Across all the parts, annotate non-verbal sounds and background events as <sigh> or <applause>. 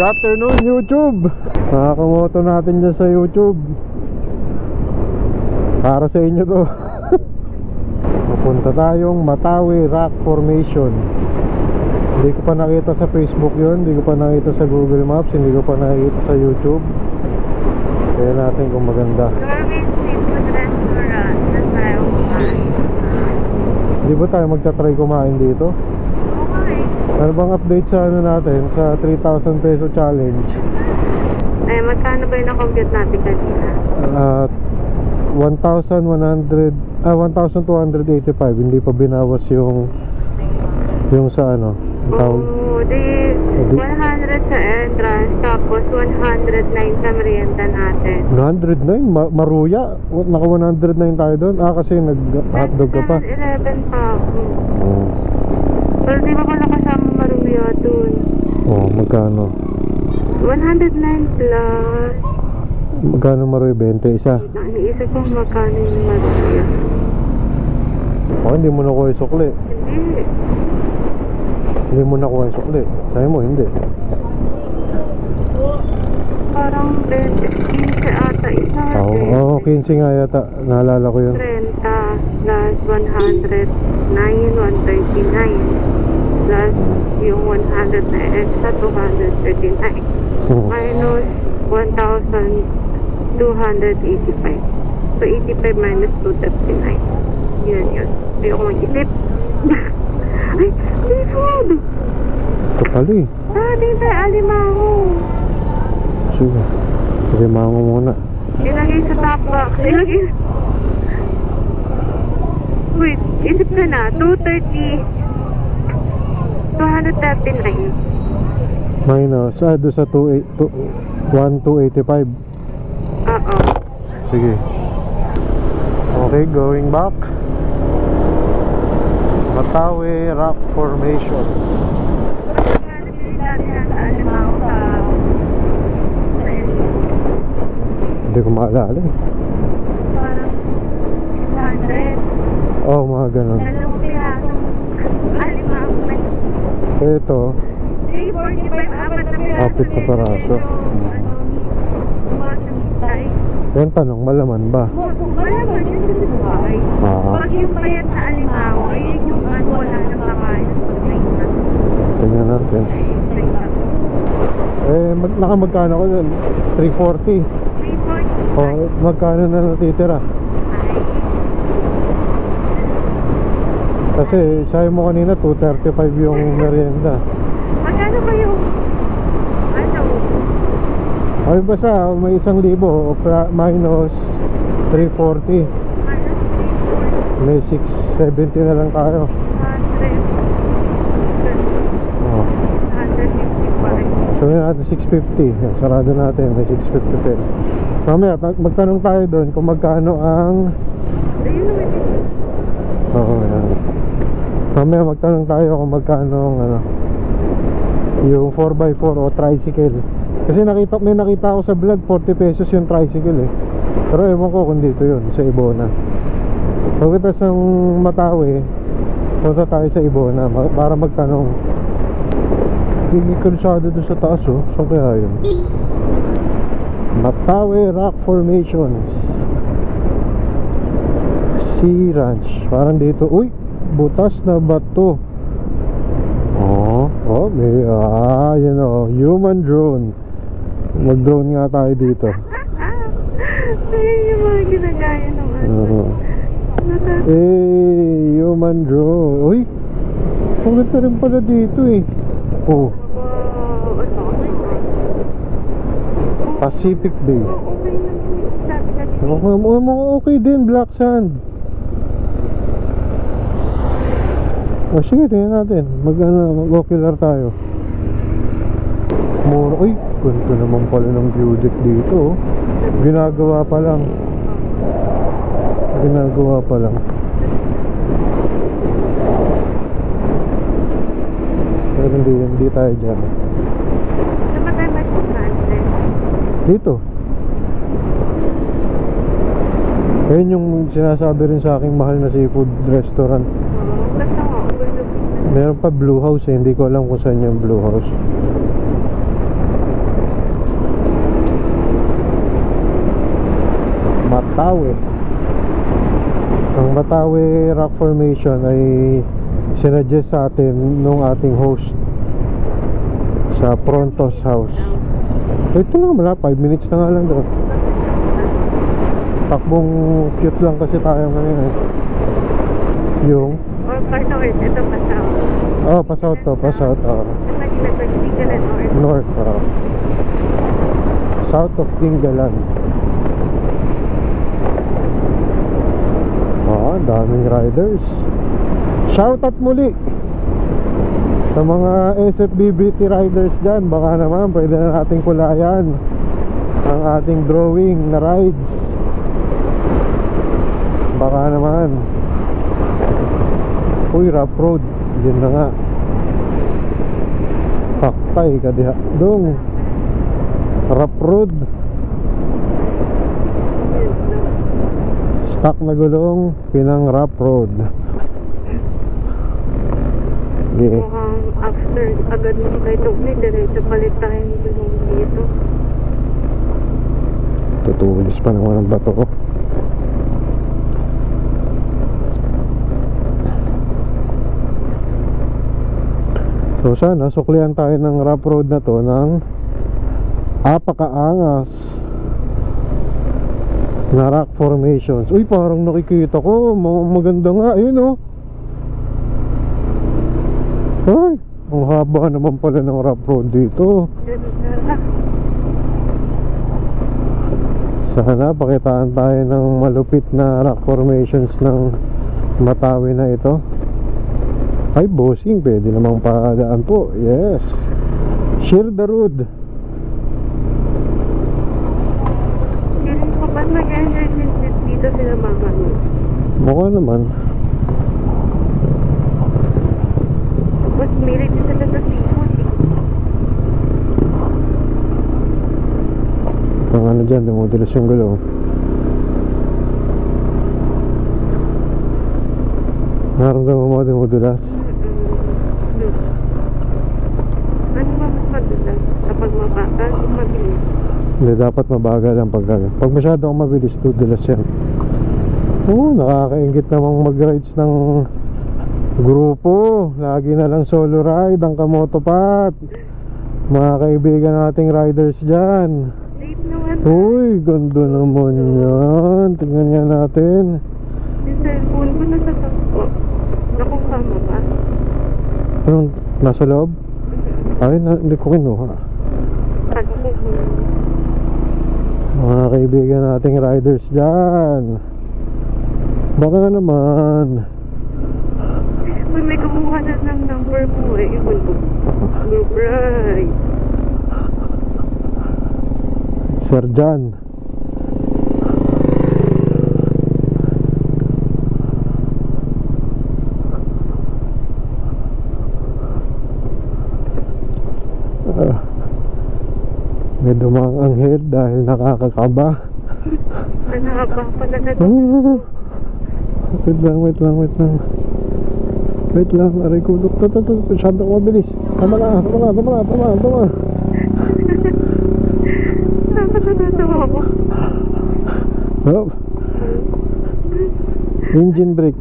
Good afternoon YouTube. Nakakamoto natin dyan sa YouTube. Para sa inyo to. <laughs> Pupunta tayong Matawi Rock Formation. Hindi ko pa nakita sa Facebook yun. Hindi ko pa nakita sa Google Maps. Hindi ko pa nakita sa YouTube. Kaya natin kung maganda. Hindi ba tayo magta-try kumain dito? Ano bang update sa ano natin Sa 3,000 peso challenge? Eh, magkano ba yung na-compute natin kanina? At 1,100 ah 1,285 hindi pa binawas yung yung sa ano ang tawag Oo, di, di- 100 sa entrance, tapos 109 sa merienda natin. 109 Ma- maruya? Wa- naka 109 tayo doon? Ah kasi nag hotdog ka pa. 11 pa ako. oh, Pero di ba pala kasama magkano? 109 plus. magkano maruya 20 isa? Naisip ko magkano yung maruya. oh hindi mo nakuha yung sukli. Hindi. hindi mo nakuha yung sukli. Sabi mo hindi. Parang 20, 15 ata isa. oh, oh 15 nga yata. Naalala ko yun. 30 plus 109, 139 plus yung 100 na extra 239 Hmm. minus 1,285 so 85 minus 239 yun yun. Ayoko mag-isip. <laughs> Ay seafood pala eh. Ah dito alimango? Sige sige mango muna. Ilagay sa top box. Ilagay wait isip ka na. 230 239 minus ah doon sa 2, 1285 Oo. Sige. Okay, going back. Matawi Rock Formation. Hindi ko maalala eh. Parang 600. Oh, mga ganun. Dalawang. Ito, 345, apat na piraso. Apat na piraso. Yung tanong, malaman ba? Malaman yun kasi buhay. Ah, Pag yung bayat na alimango, ay yung ano, wala na na. tingnan natin. Eh, mag, nakamagkano ko yun? 340. 345. Oh, magkano na natitira? Kasi sabi mo kanina 235 yung merienda. Magkano ba yung, ano, Ay basta may isang libo minus 340 ano, may 670 na lang tayo 100, oh. 155. so yun natin 650 Yan, sarado natin may 650 pesos mamaya ta- magtanong tayo doon kung magkano ang Ayun naman. oo yan mamaya magtanong tayo kung magkano ang ano yung 4x4 o tricycle. Kasi nakita may nakita ako sa vlog 40 pesos yung tricycle eh. Pero ewan ko kung dito yun sa Ibona. Pagkatapos ng Matawi punta tayo sa Ibona para magtanong. Hindi kalsado doon sa taas oh. Saan kaya yun? Matawi Rock Formations. Sea Ranch. Parang dito uy butas na bato oh oh may ah yun oh human drone mag drone nga tayo dito Ayun yung mga ginagaya ng ano. Eh human drone uy Pagkat na rin pala dito eh oh ano? Pacific Bay Okay. Sabi ka okay din, black sand. O sige, tingnan natin. Mag, ano, mag-ocular tayo. Mura. Uy, ganito naman pala ng view deck dito. oh. Ginagawa pa lang. Ginagawa pa lang. Pero hindi, hindi tayo dyan. Saan tayo mag-translate? Dito. Ayun yung sinasabi rin sa aking mahal na seafood restaurant. Na. Meron pa blue house eh. Hindi ko alam kung saan yung blue house. Matawe. Ang Matawe Rock Formation ay sinuggest sa atin nung ating host sa Prontos House. Ito lang wala, 5 minutes na nga lang doon. Takbong cute lang kasi tayo ngayon eh. Yung North, ito pa south. oh pasout to pasout oh. North. oh. south of Tingalan ah daming riders shout out muli sa mga SFBBT riders dyan baka naman pwede na nating kulayan ang ating drawing na rides baka naman uy rough road. Yun na nga. Paktay ka diha. Dong. Rough road. Stuck na gulong. Pinang rough road. Okay. Mukhang after agad mo kay Tukli, diretso palit tayo dito. tutulis pa naman ang bato ko so sana suklihan tayo ng rough road na to ng apakaangas na rock formations uy parang nakikita ko ma- maganda nga ayun oh ay ang haba naman pala ng rough road dito. Sana pakitaan tayo ng malupit na rock formations ng Matawi na ito. Ay, bossing, pwede namang padaan po. Yes. Share the road. Mama mo? Mukha naman. Tapos milig sila sa seafood. eh. Ang ano dyan, dumudulas yung gulo. Naramdaman mo dumudulas? Mm-mm. Ano ba mas madulas? Kapag mabagal o mabilis? Hindi, dapat mabagal ang pagkala. Pag masyado akong mabilis, dudulas yan. Oo, nakakaingit namang mag-rides ng grupo. Lagi na lang solo ride ang kamotopat. Mga kaibigan nating riders dyan. Late naman. Uy, ganda naman yan. Tingnan nga natin. Yung cellphone ko nasa sakpo. Nakong kama ba? Anong, nasa loob? Ay, na, hindi ko kinuha. Mga kaibigan nating riders dyan. Baka naman. Pag may kumuha na ng number mo eh, yun ko. Group ride. Sir John. Ah. may dumang anghel dahil nakakakaba. Nanahaba pa na <laughs> Ah. Wait lang, wait lang, wait lang. Wait lang, aray ko. Ito, ito, ito. Masyado ko mabilis. Tama na, tama na, tama na, tama na, tama na. Oh. Engine brake.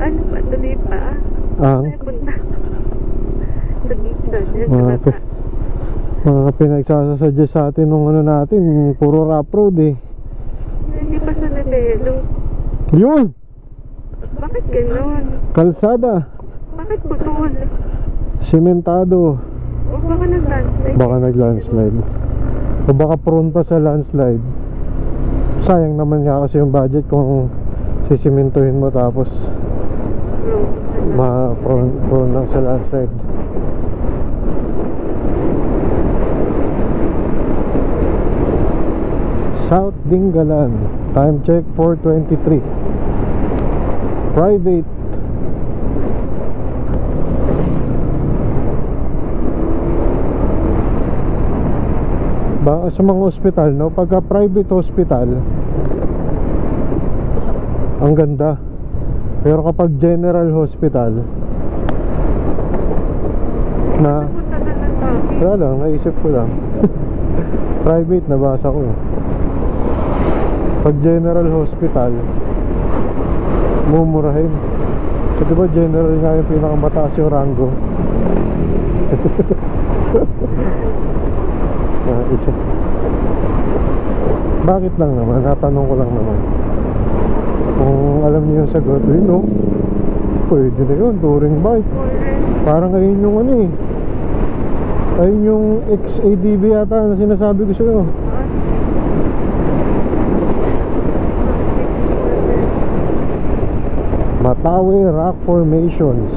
Ano pa? Tuloy pa? Ang Ay, punta. Sa gitna. dyan, mga, mga pinagsasasuggest sa atin nung ano natin, puro rough road eh. Hindi pa sa Lebelo. Yun! Bakit ganon? Kalsada, Bakit putol? sementado. O baka nag-landslide? Baka nag-landslide. O baka prone pa sa landslide. Sayang naman nga kasi yung budget kung sisimentohin mo tapos No, ano? ma prone, prone lang sa landslide. South Dingalan. Time check 423. Private. Ba sa mga ospital no, pagka private hospital ang ganda. Pero kapag general hospital na wala lang, naisip ko lang. <laughs> Private, nabasa ko. eh. Pag general hospital, mumurahin. So, di ba general nga yung pinakamataas yung rango? <laughs> Ah, isa. Bakit lang naman? Natanong ko lang naman. Kung alam niyo yung sagot, eh no. Pwede na yun, touring bike. Parang ayun yung ano eh. Ayun yung XADV yata na sinasabi ko sa'yo. Matawi Rock Formations.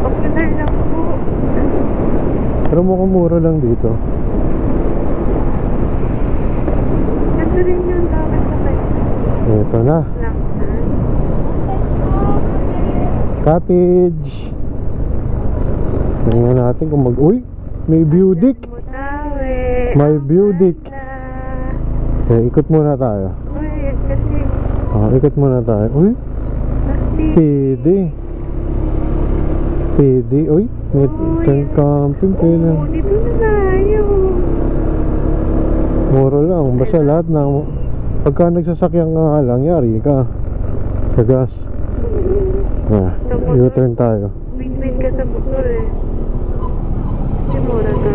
Popular lang po. Pero mukhang mura lang dito. Ganda rin yung dapat sa kayo. Ito na. Cottage. Tingnan natin kung mag... Uy! May view deck. May view deck. Eh, ikot muna tayo. Uy, kasi Ah, ikot muna tayo. Uy! Pwede. Pwede. Uy! May tent camping. Pwede. Oo, dito na tayo. Mura lang. Basta lahat ng... Pagka nagsasakyan ka nga lang, yari ka. Sa gas. Ah, U-turn tayo. Win-win ka sa motor eh. Kasi mura ka.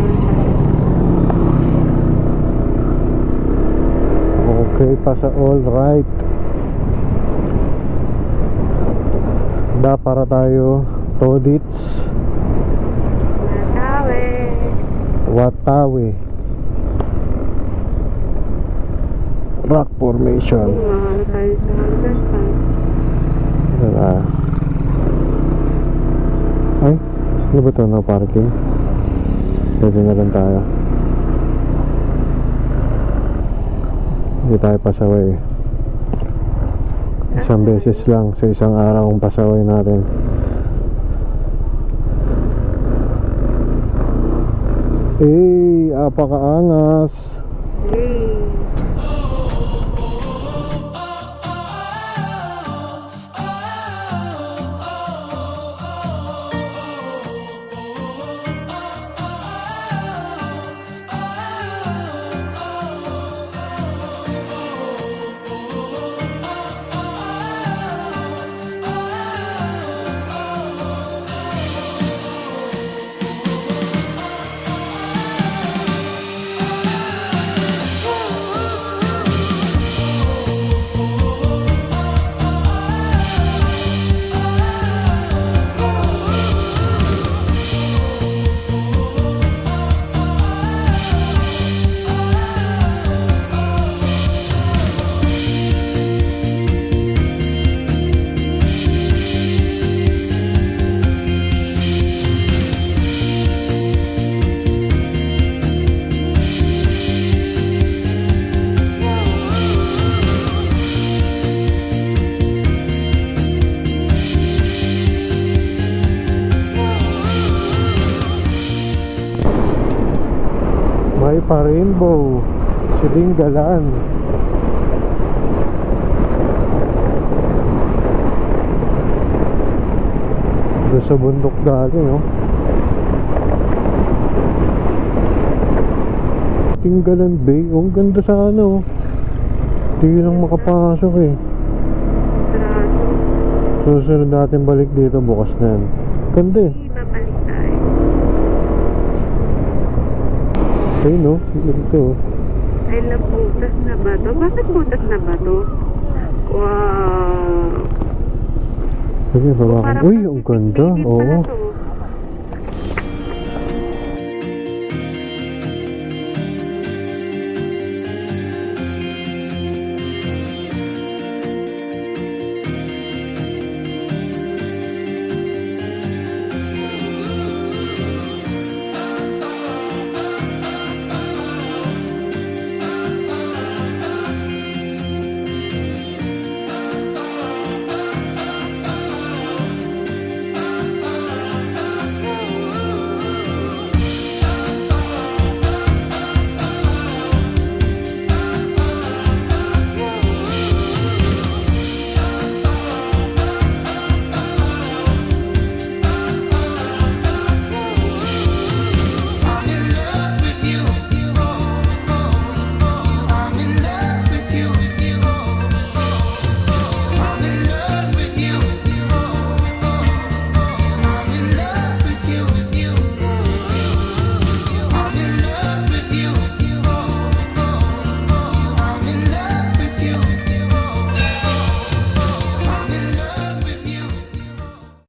Okay pa sa all right. Da para tayo Todits Matawi. Watawi Rock Formation hanggang pa. Wala. Ay, ano ba ito? No parking? Pwede na lang tayo. Hindi tayo pasaway. Isang beses lang sa isang araw ang pasaway natin. Eh, apakaangas. Yay. May pa-rainbow. Silingalan. Doon sa bundok dati, no? Tinggalan Bay. Oh, ang ganda sa ano. Hindi lang makapasok eh. Susunod natin balik dito bukas na yan. Ganda eh. Ibabalik tayo. Ayun no? Ito. Ay, nabutas na ba to? Bakit butas na ba to? Wow. Sige, babakan. Uy, ang ganda. Oo. to.